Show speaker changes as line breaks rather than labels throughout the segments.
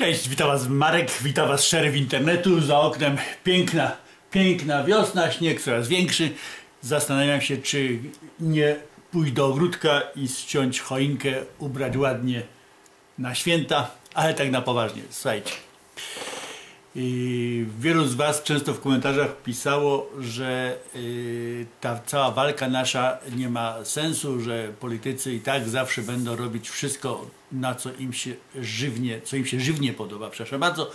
Cześć, witam Was Marek, witam Was szeryf internetu. Za oknem piękna, piękna wiosna, śnieg coraz większy. Zastanawiam się, czy nie pójść do ogródka i ściąć choinkę, ubrać ładnie na święta, ale tak na poważnie. Słuchajcie. I wielu z Was często w komentarzach pisało, że y, ta cała walka nasza nie ma sensu, że politycy i tak zawsze będą robić wszystko, na co im się żywnie, co im się żywnie podoba, przepraszam bardzo.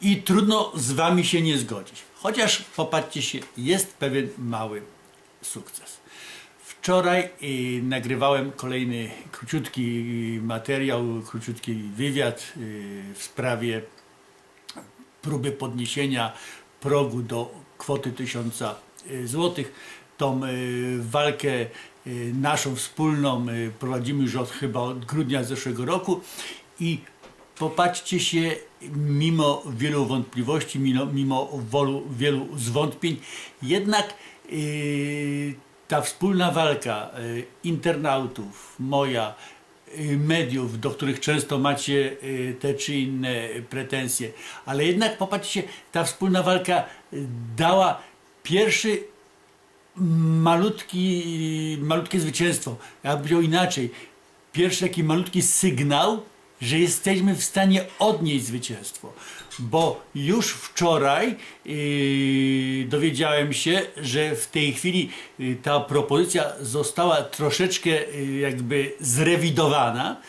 I trudno z Wami się nie zgodzić. Chociaż popatrzcie się, jest pewien mały sukces. Wczoraj y, nagrywałem kolejny króciutki materiał, króciutki wywiad y, w sprawie próby podniesienia progu do kwoty 1000 zł. Tą y, walkę y, naszą wspólną y, prowadzimy już od chyba od grudnia zeszłego roku i popatrzcie się, mimo wielu wątpliwości, mimo, mimo wolu, wielu zwątpień, jednak yy, ta wspólna walka internautów, moja, mediów, do których często macie yy, te czy inne pretensje, ale jednak popatrzcie, ta wspólna walka yy, dała pierwszy malutki, malutkie zwycięstwo. Ja bym powiedział inaczej. Pierwszy taki malutki sygnał, że jesteśmy w stanie odnieść zwycięstwo. Bo już wczoraj yy, dowiedziałem się, że w tej chwili yy, ta propozycja została troszeczkę yy, jakby zrewidowana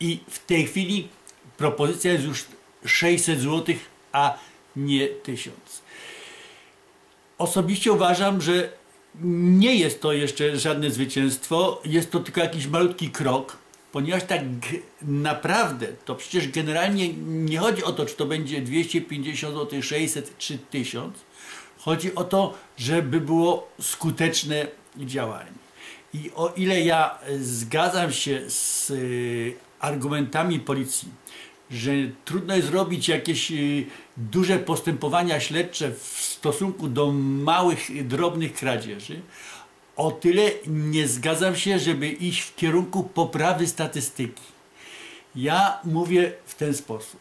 i w tej chwili propozycja jest już 600 zł, a nie 1000. Osobiście uważam, że nie jest to jeszcze żadne zwycięstwo, jest to tylko jakiś malutki krok, ponieważ tak naprawdę to przecież generalnie nie chodzi o to, czy to będzie 250 zł, 600 czy 1000. Chodzi o to, żeby było skuteczne działanie. I o ile ja zgadzam się z y, argumentami policji, że trudno jest robić jakieś y, duże postępowania śledcze w stosunku do małych, drobnych kradzieży, o tyle nie zgadzam się, żeby iść w kierunku poprawy statystyki. Ja mówię w ten sposób.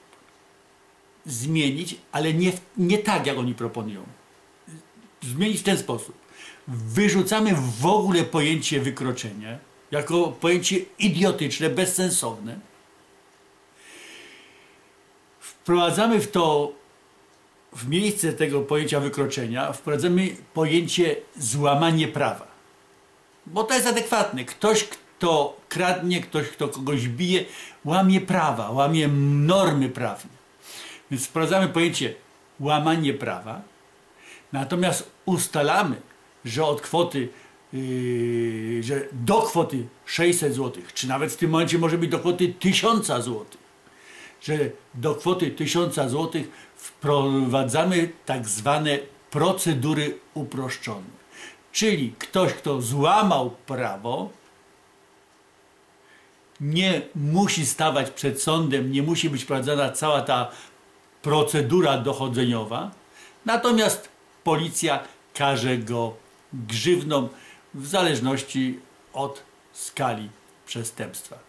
Zmienić, ale nie, nie tak, jak oni proponują. Zmienić w ten sposób. Wyrzucamy w ogóle pojęcie wykroczenia jako pojęcie idiotyczne, bezsensowne. Wprowadzamy w to w miejsce tego pojęcia wykroczenia wprowadzamy pojęcie złamanie prawa. Bo to jest adekwatne. Ktoś, kto kradnie, ktoś, kto kogoś bije, łamie prawa, łamie normy prawne. Więc wprowadzamy pojęcie łamanie prawa, natomiast ustalamy, że od kwoty, yy, że do kwoty 600 zł, czy nawet w tym momencie może być do kwoty 1000 zł, że do kwoty 1000 zł wprowadzamy tak zwane procedury uproszczone. Czyli ktoś, kto złamał prawo, nie musi stawać przed sądem, nie musi być prowadzona cała ta procedura dochodzeniowa, natomiast policja każe go grzywną w zależności od skali przestępstwa.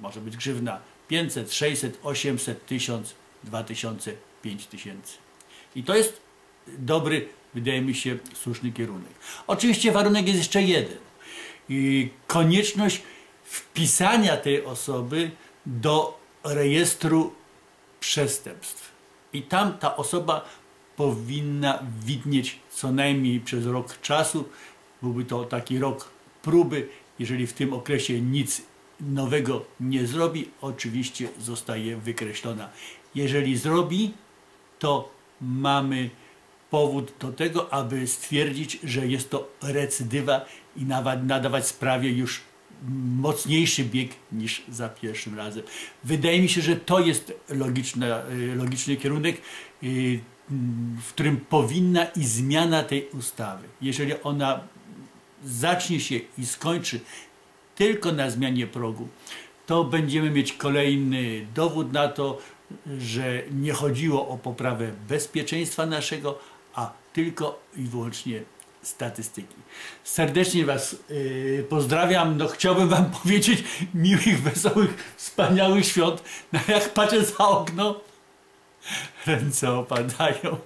Może być grzywna 500, 600, 800, 1000, 2000, 5000. I to jest dobry, wydaje mi się, słuszny kierunek. Oczywiście warunek jest jeszcze jeden. I konieczność wpisania tej osoby do rejestru przestępstw. I tam ta osoba powinna widnieć co najmniej przez rok czasu. Byłby to taki rok próby. Jeżeli w tym okresie nic nowego nie zrobi, oczywiście zostaje wykreślona. Jeżeli zrobi, to mamy powód do tego, aby stwierdzić, że jest to recydywa i nadawać sprawie już mocniejszy bieg niż za pierwszym razem. Wydaje mi się, że to jest logiczny, logiczny kierunek, y, w którym powinna i zmiana tej ustawy. Jeżeli ona zacznie się i skończy tylko na zmianie progu, to będziemy mieć kolejny dowód na to, że nie chodziło o poprawę bezpieczeństwa naszego, a tylko i wyłącznie statystyki. Serdecznie Was yy, pozdrawiam. No, chciałbym Wam powiedzieć miłych, wesołych, wspaniałych świąt. No, jak patrzę za okno, ręce opadają.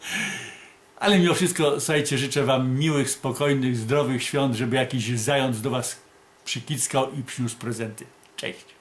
Ale mimo wszystko, słuchajcie, życzę Wam miłych, spokojnych, zdrowych świąt, żeby jakiś zając do Was przykickał i przyniósł prezenty. Cześć!